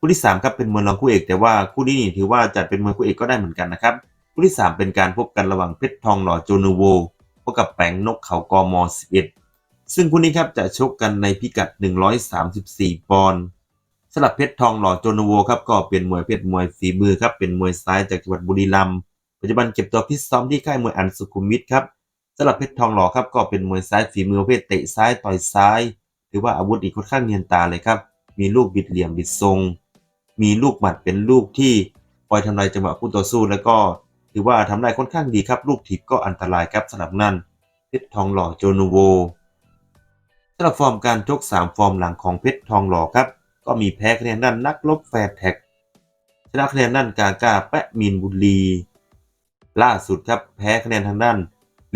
คู่ที่3ครับเป็นมวยรองคู่เอกแต่ว่าคู่นี้นี่ถือว่าจัดเป็นมวยคู่เอกก็ได้เหมือนกันนะครับคู่ที่ 3 เป็นการพบกันระหว่างเพชรทองหล่อโจนูโวพบกับแปงนกเขากม11 ซึ่งคู่นี้ครับจะชกกันในพิกัด 134 ปอนด์สำหรับเพชรทองหล่อโจนูโวครับก็เป็นมวยเพชรมวยฝีมือครับเป็นมวยซ้ายจากจังหวัดบุรีรัมย์ปัจจุบันเก็บตัวพิตซ้อมที่ค่ายมวยอันสุขุมวิทครับสำหรับเพชรทองหล่อครับก็เป็นมวยซ้ายฝีมือประเภทเตะซ้ายต่อยซ้ายถือว่าอาวุธอีกค่อนข้างเนียนตาเลยครับมีลูกบิดเหลี่ยมบิดทรง มีลูกหมัดเป็นลูกที่คอยทำลายจังหวะคู่ต่อสู้ แล้วก็ถือว่าทำได้ค่อนข้างดีครับ ลูกถีบก็อันตรายครับสำหรับนั่นเพชรทองหล่อโจนูโวสำหรับฟอร์มการชก3 ฟอร์มหลังของเพชรทองหล่อครับ ก็มีแพ้คะแนนด้านนักลบแฟร์แท็กชนะคะแนนด้านกากาแปะมีนบุรีล่าสุดครับแพ้คะแนนทางด้าน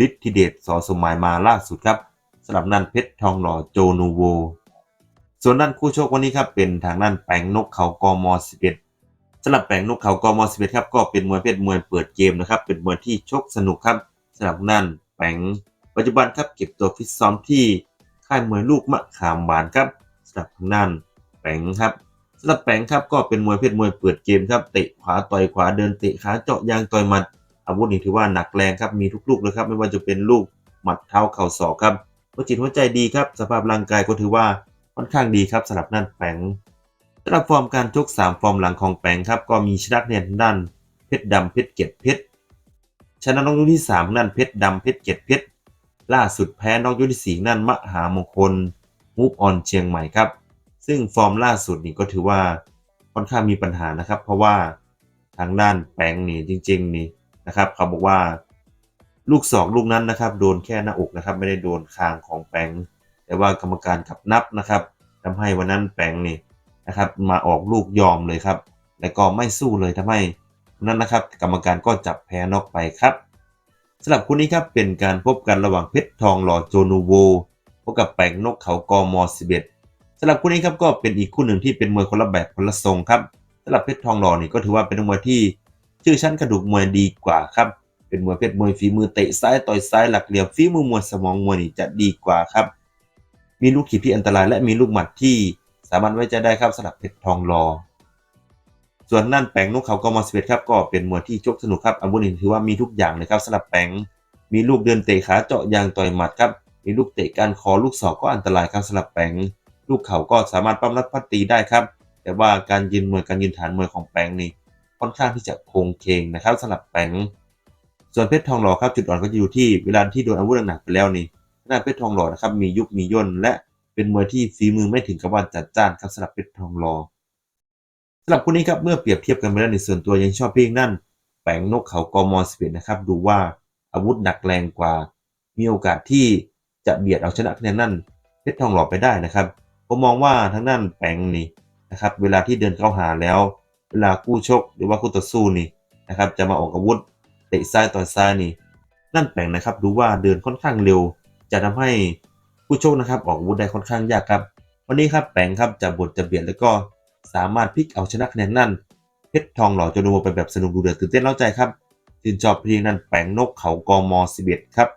ฤทธิเดชสอสมหมายมาล่าสุดครับสำหรับนั่นเพชรทองหล่อโจนูโว ส่วนด้านคู่โชกวันนี้ครับเป็นทางด้านแปงนกเขากม11สำหรับแปงนกเขากม11ครับก็เป็นมวยเพศมวยเปิดเกมนะครับเป็นมวยที่ชกสนุกครับสำหรับนั่นแปงปัจจุบันครับเก็บตัวฟิตซ้อมที่ค่ายมวยลูกมะขามหวานครับสำหรับทางด้านแปงครับสำหรับแปงครับก็เป็นมวยเพศมวยเปิดเกมครับเตะขวาต่อยขวาเดินเตะขาเจาะยางต่อยหมัดอาวุธนี่ถือว่าหนักแรงครับมีทุกลูกเลยครับไม่ว่าจะเป็นลูกหมัดเท้าเข่าศอกครับหัจิตหัวใจดีครับสภาพร่างกายก็ถือว่า ค่อนข้างดีครับสำหรับนั่นแปงสำหรับฟอร์มการชก3 ฟอร์มหลังของแปงครับก็มีชนะคะแนนด้านเพชรดำเพชรเกตเพชรชนะน้องยุคที่3นั่นเพชรดำเพชรเกตเพชรล่าสุดแพ้น้องยุคที่4นั่นมหามงคลมูฟออนเชียงใหม่ครับ ซึ่งฟอร์มล่าสุดนี่ก็ถือว่าค่อนข้างมีปัญหานะครับ เพราะว่าทางด้านแปงนี่จริง ๆ นี่นะครับ เขาบอกว่าลูกศอกลูกนั้นนะครับ โดนแค่หน้าอกนะครับ ไม่ได้โดนคางของแปง แต่ว่ากรรมการขับนับนะครับทำให้วันนั้นแปงนี่นะครับ มาออกลูกยอมเลยครับ และก็ไม่สู้เลยทำให้นั้นนะครับ กรรมการก็จับแพ้นอกไปครับสำหรับคู่นี้ครับเป็นการพบกันระหว่างเพชรทองหล่อโจนูโวพบกับแปงนกเขากมอ11สำหรับคู่นี้ครับก็เป็นอีกคู่หนึ่งที่เป็นมวยคนละแบบคนละทรงครับสำหรับเพชรทองหล่อนี่ก็ถือว่าเป็นมวยที่ชื่อชั้นกระดูกมวยดีกว่าครับ เป็นมวยเพชรมวยฝีมือเตะซ้ายต่อยซ้ายหลักเหลี่ยมฝีมือมวยสมองมวยนี่จะดีกว่าครับ มีลูกขีดที่อันตราย และมีลูกหมัดที่สามารถไว้ใจได้ครับสำหรับเพชรทองรอ ส่วนนั่นแปงนกเขาก็มาสเวตครับก็เป็นมวยที่ชกสนุกครับอาวุธนี่ถือว่ามีทุกอย่างเลยครับสำหรับแปงมีลูกเดินเตะขาเจาะยางต่อยหมัดครับมีลูกเตะการคอลูกศอกก็อันตรายครับสำหรับแปงลูกเข่าก็สามารถปั้มรัดพัดตีได้ครับ แต่ว่าการยืนมวยการยืนฐานมวยของแปงนี่ค่อนข้างที่จะโคงเคงนะครับสำหรับแปงส่วนเพชรทองหล่อครับจุดอ่อนก็จะอยู่ที่เวลาที่โดนอาวุธหนักไปแล้วนี่ หน้าเพชรทองหล่อนะครับมียุคมีย่นและเป็นมวยที่ฝีมือไม่ถึงกับว่าจัดจ้านครับสำหรับเพชรทองหล่อสำหรับคู่นี้ครับเมื่อเปรียบเทียบกันไปแล้วในส่วนตัวยังชอบเพียงนั่นแปงนกเขากมอสเอ็ดนะครับดูว่าอาวุธหนักแรงกว่า มีโอกาสที่จะเบียดเอาชนะคะแนนนั่นเพชรทองหล่อไปได้นะครับผมมองว่าทั้งนั้นแปงนี่นะครับเวลาที่เดินเข้าหาแล้ว เวลาคู่ชกหรือว่าคู่ต่อสู้นี่นะครับจะมาออกอาวุธเตะซ้ายต่อยซ้ายนี่ นั่นแปงนะครับดูว่าเดินค่อนข้างเร็ว จะทำให้ผู้โชคนะครับออกอาวุธได้ค่อนข้างยากครับ วันนี้ครับแปงครับจะบดจะเบียดแล้วก็สามารถพลิกเอาชนะคะแนนนั่นเพชรทองหล่อจะดูไปแบบสนุกดูเดือดตื่นเต้นเล่าใจครับชื่นชอบเพลงนั่นแปงนกเขากมสิบเอ็ดครับ